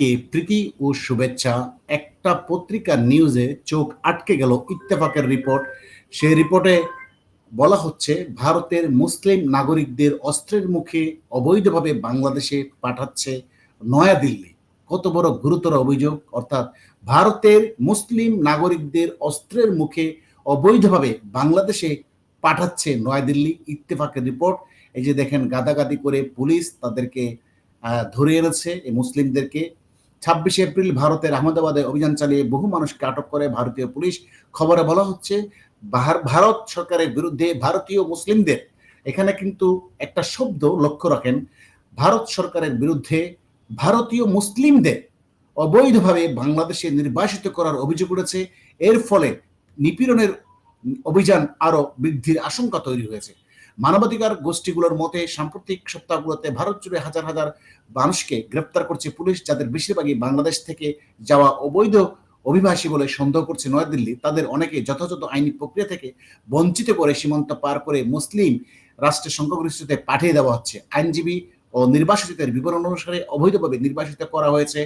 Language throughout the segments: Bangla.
সবাইকে প্রীতি ও শুভেচ্ছা। একটা পত্রিকার নিউজে চোখ আটকে গেল ইত্তেফাকের রিপোর্ট সেই রিপোর্টে বলা হচ্ছে, ভারতের মুসলিম নাগরিকদের অস্ত্রের মুখে অবৈধভাবে বাংলাদেশে পাঠাচ্ছে নয়াদিল্লি। কত বড় গুরুতর অভিযোগ। অর্থাৎ ভারতের মুসলিম নাগরিকদের অস্ত্রের মুখে অবৈধভাবে বাংলাদেশে পাঠাচ্ছে নয়াদিল্লি ইত্তেফাকের রিপোর্ট এই যে দেখেন, গাদাগাদি করে পুলিশ তাদেরকে ধরে এনেছে এই মুসলিমদেরকে। ছাব্বিশে এপ্রিল ভারতের আহমেদাবাদে অভিযান চালিয়ে বহু মানুষকে আটক করে ভারতীয় পুলিশ। খবরে বলা হচ্ছে ভারত সরকারের বিরুদ্ধে ভারতীয় মুসলিমদের, এখানে কিন্তু একটা শব্দ লক্ষ্য রাখেন, ভারত সরকারের বিরুদ্ধে ভারতীয় মুসলিমদের অবৈধভাবে বাংলাদেশে নির্বাসিত করার অভিযোগ উঠেছে। এর ফলে নিপীড়নের অভিযান আরও বৃদ্ধির আশঙ্কা তৈরি হয়েছে। মানবাধিকার গোষ্ঠীগুলোর মতে সাম্প্রতিক সপ্তাহগুলোতে ভারত জুড়ে হাজার হাজার মানুষকে গ্রেপ্তার করছে পুলিশ, যাদের বেশিরভাগই বাংলাদেশ থেকে যাওয়া অবৈধ অভিবাসী বলে সন্দেহ করছে নয়াদিল্লি। তাদের অনেকে যথাযথ আইনি প্রক্রিয়া থেকে বঞ্চিত করে সীমান্ত পার করে মুসলিম রাষ্ট্রের সংখ্যাগরিষ্ঠতে পাঠিয়ে দেওয়া হচ্ছে। আইনজীবী ও নির্বাসিতদের বিবরণ অনুসারে অবৈধভাবে নির্বাসিত করা হয়েছে।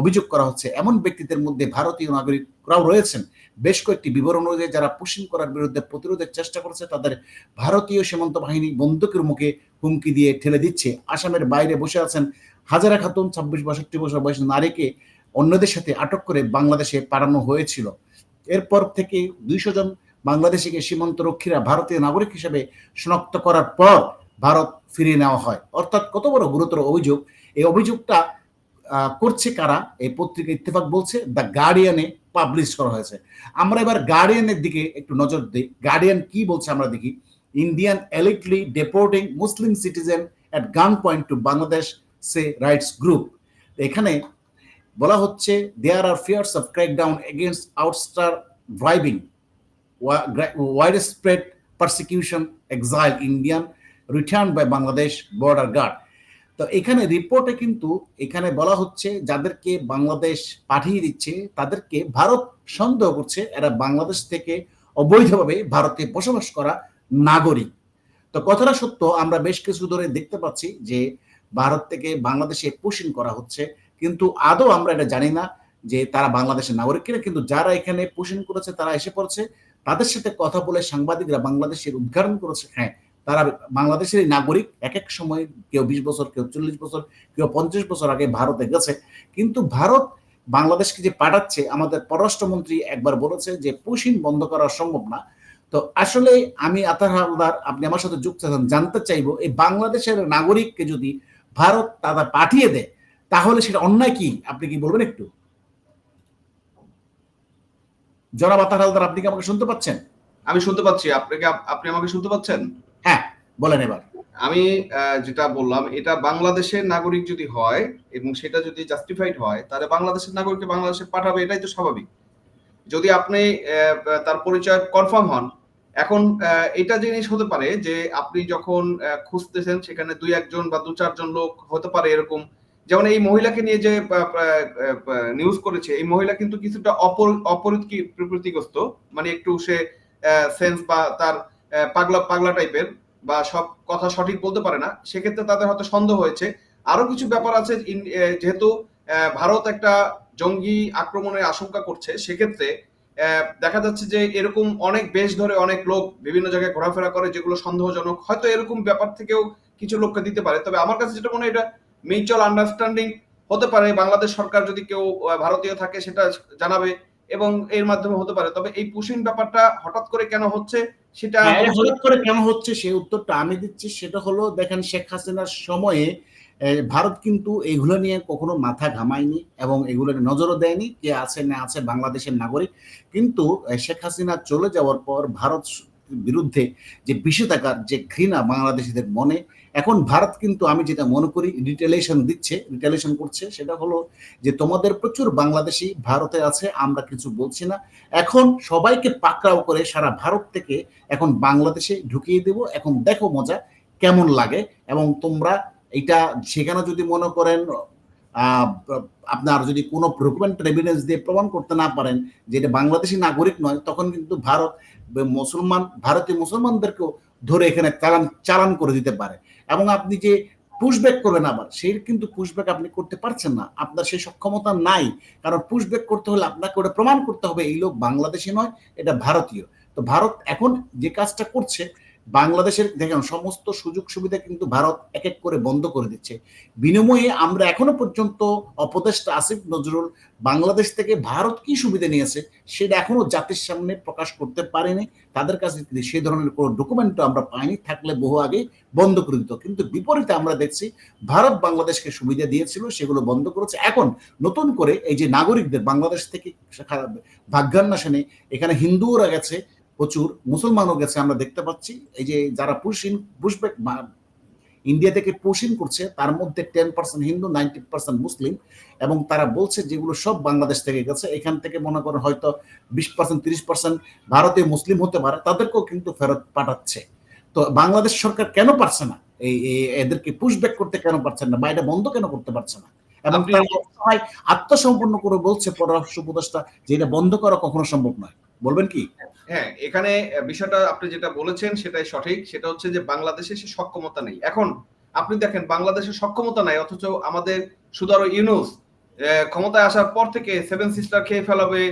অভিযোগ করা হচ্ছে, এমন ব্যক্তিদের মধ্যে ভারতীয় নাগরিকরাও রয়েছেন। বেশ কয়েকটি বিবরণ অনুযায়ী যারা পুশিং করার বিরুদ্ধে প্রতিরোধের চেষ্টা করছে, তাদের ভারতীয় সীমান্ত বাহিনী বন্দুকের মুখে হুমকি দিয়ে ঠেলে দিচ্ছে। আসামের বাইরে বসে আছেন হাজারা খাতুন, ছাব্বিশ বাষট্টি বছর বয়সী নারীকে অন্যদের সাথে আটক করে বাংলাদেশে পাঠানো হয়েছিল। এরপর থেকে দুইশো জন বাংলাদেশিকে সীমান্ত রক্ষীরা ভারতীয় নাগরিক হিসেবে শনাক্ত করার পর ভারত ফিরিয়ে নেওয়া হয়। অর্থাৎ কত বড় গুরুতর অভিযোগ, এই অভিযোগটা করছে কারা? এই পত্রিকা ইত্তেফাক বলছে, দ্য গার্ডিয়ানে পাবলিশ করা হয়েছে। আমরা এবার গার্ডিয়ানের দিকে একটু নজর দিই। গার্ডিয়ান কি বলছে আমরা দেখি। Indian illegally deporting Muslim citizen at gunpoint to Bangladesh, say rights group. এখানে বলা হচ্ছে there are fears of crackdown against ouster driving widespread persecution exile Indian return by Bangladesh border guard. তো এখানে রিপোর্টে কিন্তু এখানে বলা হচ্ছে যাদেরকে বাংলাদেশ পাঠিয়ে দিচ্ছে, তাদেরকে ভারত সন্দেহ করছে, এরা বাংলাদেশ থেকে অবৈধভাবে ভারতে বসবাস করা নাগরিক। তো কথাটা সত্য, আমরা বেশ কিছু ধরে দেখতে পাচ্ছি যে ভারত থেকে বাংলাদেশে পুশিং করা হচ্ছে, কিন্তু আদৌ আমরা এটা জানি না যে তারা বাংলাদেশের নাগরিক কিনা, কিন্তু যারা এখানে পুশিং করেছে, তারা এসে পড়ছে। তাদের সাথে কথা বলে সাংবাদিকরা বাংলাদেশের উদ্ঘাটন করেছে। হ্যাঁ তারা বাংলাদেশের নাগরিক এক এক সময় কেউ বিশ বছর, কেউ চল্লিশ বছর, কেউ পঞ্চাশ বছর আগে ভারতে গেছে। কিন্তু ভারত বাংলাদেশকে যে পাঠাচ্ছে, আমাদের পররাষ্ট্রমন্ত্রী একবার বলেছে যে পুশিং বন্ধ করা সম্ভব না। তো আসলে আমি আতার হালদার, আপনি আমার সাথে যুক্ত আছেন, জানতে চাইব, এই বাংলাদেশের নাগরিককে যদি ভারত তারা পাঠিয়ে দেয়, তাহলে সেটা অন্যায় কি? আপনি কি বলবেন একটু? জনাব আতার হালদার, আপনি কি আমাকে শুনতে পাচ্ছেন? আমি শুনতে পাচ্ছি। আপনাকে আপনি আমাকে শুনতে পাচ্ছেন? বলেন এবার। আমি যেটা বললাম, এটা বাংলাদেশের নাগরিক যদি হয় এবং সেটা যদি জাস্টিফাইড হয়, তাহলে বাংলাদেশের নাগরিককে বাংলাদেশে পাঠাবে, এটাই তো স্বাভাবিক। যদি আপনি তার পরিচয় কনফার্ম হন, এখন এটা জিনিস হতে পারে যে আপনি যখন খুঁজতেছেন, সেখানে দুই একজন বা দু চারজন লোক হতে পারে এরকম। যেমন এই মহিলাকে নিয়ে যে নিউজ করেছে, এই মহিলা কিন্তু কিছুটা অপরিতিগ্রস্ত মানে একটু সে সেন্স বা তার পাগলা পাগলা টাইপের বা সব কথা সঠিক বলতে পারে না, সেক্ষেত্রে তাদের হয়তো সন্দেহ হয়েছে। আরও কিছু ব্যাপার আছে যেহেতু ভারত একটা জঙ্গি আক্রমণের আশঙ্কা করছে, সেক্ষেত্রে দেখা যাচ্ছে যে এরকম অনেক বেশ ধরে অনেক লোক বিভিন্ন জায়গায় ঘোরাফেরা করে, যেগুলো সন্দেহজনক। হয়তো এরকম ব্যাপার থেকেও কিছু লোককে দিতে পারে। তবে আমার কাছে যেটা মনে হয়, এটা মিউচুয়াল আন্ডারস্ট্যান্ডিং হতে পারে। বাংলাদেশ সরকার যদি কেউ ভারতীয় থাকে, সেটা জানাবে। এবং এর মাধ্যমে হতে পারে। তবে এই পুশিং ব্যাপারটা হঠাৎ করে কেন হচ্ছে সেটা হ্যাঁ, হঠাৎ করে কেন হচ্ছে সেই উত্তরটা আমি দিচ্ছি। সেটা হলো দেখেন শেখ হাসিনার সময়ে ভারত কিন্তু এগুলো নিয়ে কখনো মাথা ঘামায়নি এবং এগুলো নজরও দেয়নি কে আছে না আছে বাংলাদেশের নাগরিক। কিন্তু শেখ হাসিনা চলে যাওয়ার পর ভারত বিরুদ্ধে যে বিষেধাগার যে ঘৃণা বাংলাদেশিদের মনে এখন ভারত কিন্তু আমি যেটা মনে করি রিটেলেশন দিচ্ছে রিটেলেশন করছে, সেটা হলো যে তোমাদের প্রচুর বাংলাদেশি ভারতে আছে, আমরা কিছু বলছি না। এখন সবাইকে পাকড়াও করে সারা ভারত থেকে এখন বাংলাদেশে ঢুকিয়ে দেব। এখন দেখো মজা কেমন লাগে এবং তোমরা এটা সেখানে যদি মনে করেন আপনার যদি কোনো ডকুমেন্ট এভিডেন্স দিয়ে প্রমাণ করতে না পারেন যে এটা বাংলাদেশি নাগরিক নয়, তখন কিন্তু ভারত, মুসলমান, ভারতীয় মুসলমানদেরকেও ধরে এখানে চালান চালান করে দিতে পারে। এবং আপনি যে পুশব্যাক করবেন আবার সেই কিন্তু পুশব্যাক আপনি করতে পারছেন না। আপনার সেই সক্ষমতা নাই। কারণ পুশব্যাক করতে হলে আপনাকে ওটা প্রমাণ করতে হবে, এই লোক বাংলাদেশি নয়, এটা ভারতীয়। তো ভারত এখন যে কাজটা করছে বাংলাদেশের দেখেন, সমস্ত সুযোগ সুবিধা কিন্তু ভারত এক এক করে বন্ধ করে দিচ্ছে। বিনিময়ে আমরা এখনও পর্যন্ত অপদেষ্টা আসিফ নজরুল বাংলাদেশ থেকে ভারত কি সুবিধা নিয়েছে সেটা এখনও জাতির সামনে প্রকাশ করতে পারেনি। তাদের কাছে সেই ধরনের কোনো ডকুমেন্টও আমরা পাইনি, থাকলে বহু আগে বন্ধ করে দিত। কিন্তু বিপরীতে আমরা দেখছি ভারত বাংলাদেশকে সুবিধা দিয়েছিল, সেগুলো বন্ধ করেছে। এখন নতুন করে এই যে নাগরিকদের, বাংলাদেশ থেকে ভাগ্যান্বেষণে এখানে হিন্দুরা গেছে প্রচুর মুসলমানও গেছে আমরা দেখতে পাচ্ছি। এই যে যারা পুশিন পুশব্যাক ইন্ডিয়া থেকে পুশিন করছে তার মধ্যে ten percent Hindu ninety percent Muslim এবং তারা বলছে যেগুলো সব বাংলাদেশ থেকে গেছে। এখান থেকে মনে করেন হয়তো বিশ পার্সেন্ট তিরিশ পার্সেন্ট ভারতীয় মুসলিম হতে পারে তাদেরকেও কিন্তু ফেরত পাঠাচ্ছে। তো বাংলাদেশ সরকার কেন পারছে না? এই এদেরকে পুশব্যাক করতে কেন পারছে না? বা এটা বন্ধ কেন করতে পারছে না? এবং আত্মসম্পন্ন করে বলছে পররাষ্ট্র উপদেষ্টা যে এটা বন্ধ করা কখনো সম্ভব নয়। বলবেন কি? হ্যাঁ এখানে বিষয়টা আপনি যেটা বলেছেন সেটাই সঠিক। সেটা হচ্ছে যে বাংলাদেশে সে সক্ষমতা নেই। এখন আপনি দেখেন বাংলাদেশের সক্ষমতা নাই, অথচ আমাদের সুদারো ইউনুস ক্ষমতায় আসার পর থেকে সেভেন সিস্টার খেয়ে ফেলাবে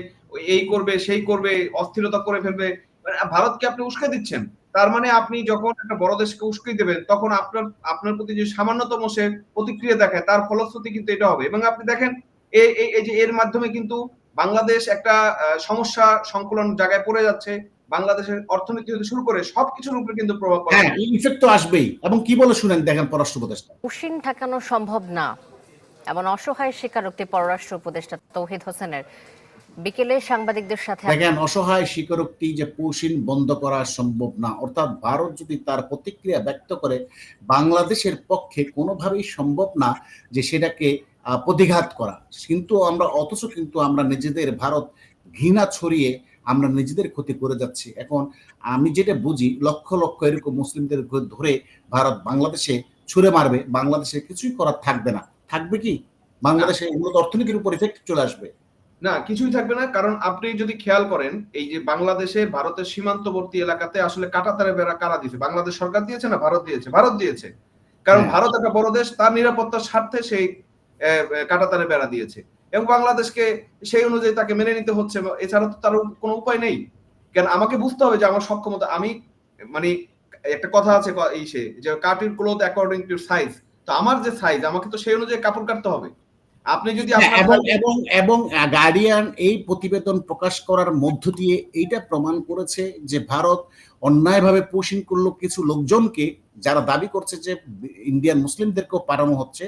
এই করবে, সেই করবে, অস্থিরতা করে ফেলবে। মানে ভারতকে আপনি উস্কে দিচ্ছেন। তার মানে আপনি যখন একটা বড় দেশকে উস্কে দেবেন, তখন আপনার আপনার প্রতি যে সামান্যতম সে প্রতিক্রিয়া দেখায়, তার ফলশ্রুতি কিন্তু এটা হবে। এবং আপনি দেখেন এই যে এর মাধ্যমে কিন্তু বাংলাদেশ একটা আহ, সমস্যা সংকুলন জায়গায় পড়ে যাচ্ছে। বাংলাদেশের অর্থনীতি হতে শুরু করে সবকিছুর উপরে কিন্তু প্রভাব পড়ে। হ্যাঁ ইফেক্ট তো আসবেই। এবং কি বলে শুনেন দেখেন পররাষ্ট্র উপদেষ্টা? উশিন ঠেকানো সম্ভব না। এমন অসহায় স্বীকারোক্তি পররাষ্ট্র উপদেষ্টা তৌহিদ হোসেনের। বিকেলে সাংবাদিকদের সাথে দেখেন অসহায় স্বীকারোক্তি যে পৌষিন বন্ধ করা সম্ভব না অর্থাৎ ভারত যদি তার প্রতিক্রিয়া ব্যক্ত করে বাংলাদেশের পক্ষে কোনোভাবেই সম্ভব না যে সেটাকে প্রতিঘাত করা। কিন্তু আমরা অথচ কিন্তু আমরা নিজেদের ভারত ঘৃণা ছড়িয়ে আমরা নিজেদের ক্ষতি করে যাচ্ছি। এখন আমি যেটা বুঝি লক্ষ লক্ষ এরকম মুসলিমদের ধরে ভারত বাংলাদেশে ছুড়ে মারবে। বাংলাদেশে কিছুই করার থাকবে না। থাকবে কি? বাংলাদেশে মূলত অর্থনীতির উপর ইফেক্ট চলে আসবে। না কিছুই থাকবে না। কারণ আপনি যদি খেয়াল করেন এই যে বাংলাদেশে ভারতের সীমান্তবর্তী এলাকাতে আসলে কাটাতারে বেড়া কারা দিয়েছে? বাংলাদেশ সরকার দিয়েছে না ভারত দিয়েছে? ভারত দিয়েছে। কারণ হ্যাঁ। ভারত একটা বড় দেশ তার নিরাপত্তার স্বার্থে সেই কাটাতারে বেড়া দিয়েছে। এবং বাংলাদেশকে সেই অনুযায়ী তাকে মেনে নিতে হচ্ছে এছাড়া তো তার কোনো উপায় নেই। কেন আমাকে বুঝতে হবে যে আমার সক্ষমতা, আমি মানে একটা কথা আছে এই সে, যে cut cloth according to size তো আমার যে সাইজ আমাকে তো সেই অনুযায়ী কাপড় কাটতে হবে। আপনি যদি হ্যাঁ, এবং এবং এবং গার্ডিয়ান এই প্রতিবেদন প্রকাশ করার মধ্য দিয়ে এইটা প্রমাণ করেছে যে ভারত অন্যায়ভাবে পোষণ করল কিছু লোকজনকে যারা দাবি করছে যে ইন্ডিয়ান মুসলিমদেরকেও পাঠানো হচ্ছে।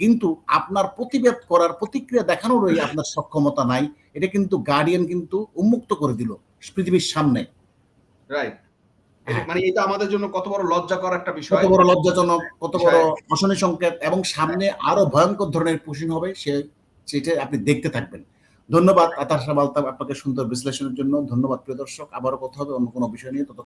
কিন্তু আপনার প্রতিবাদ করার প্রতিক্রিয়া দেখানোরই আপনার সক্ষমতা নাই। এটা কিন্তু গার্ডিয়ান কিন্তু উন্মুক্ত করে দিল পৃথিবীর সামনে। রাইট হ্যাঁ। মানে এটা আমাদের জন্য কত বড় লজ্জাকর একটা বিষয়। কত বড় লজ্জাজনক কত বড়। অশনি সংকেত এবং সামনে আরও ভয়ঙ্কর ধরনের পোষণ হবে সে সেটা আপনি দেখতে থাকবেন। ধন্যবাদ আতার সাবাল আপনাকে সুন্দর বিশ্লেষণের জন্য। ধন্যবাদ প্রিয় দর্শক। আবারও কথা হবে অন্য কোনো বিষয় নিয়ে। তত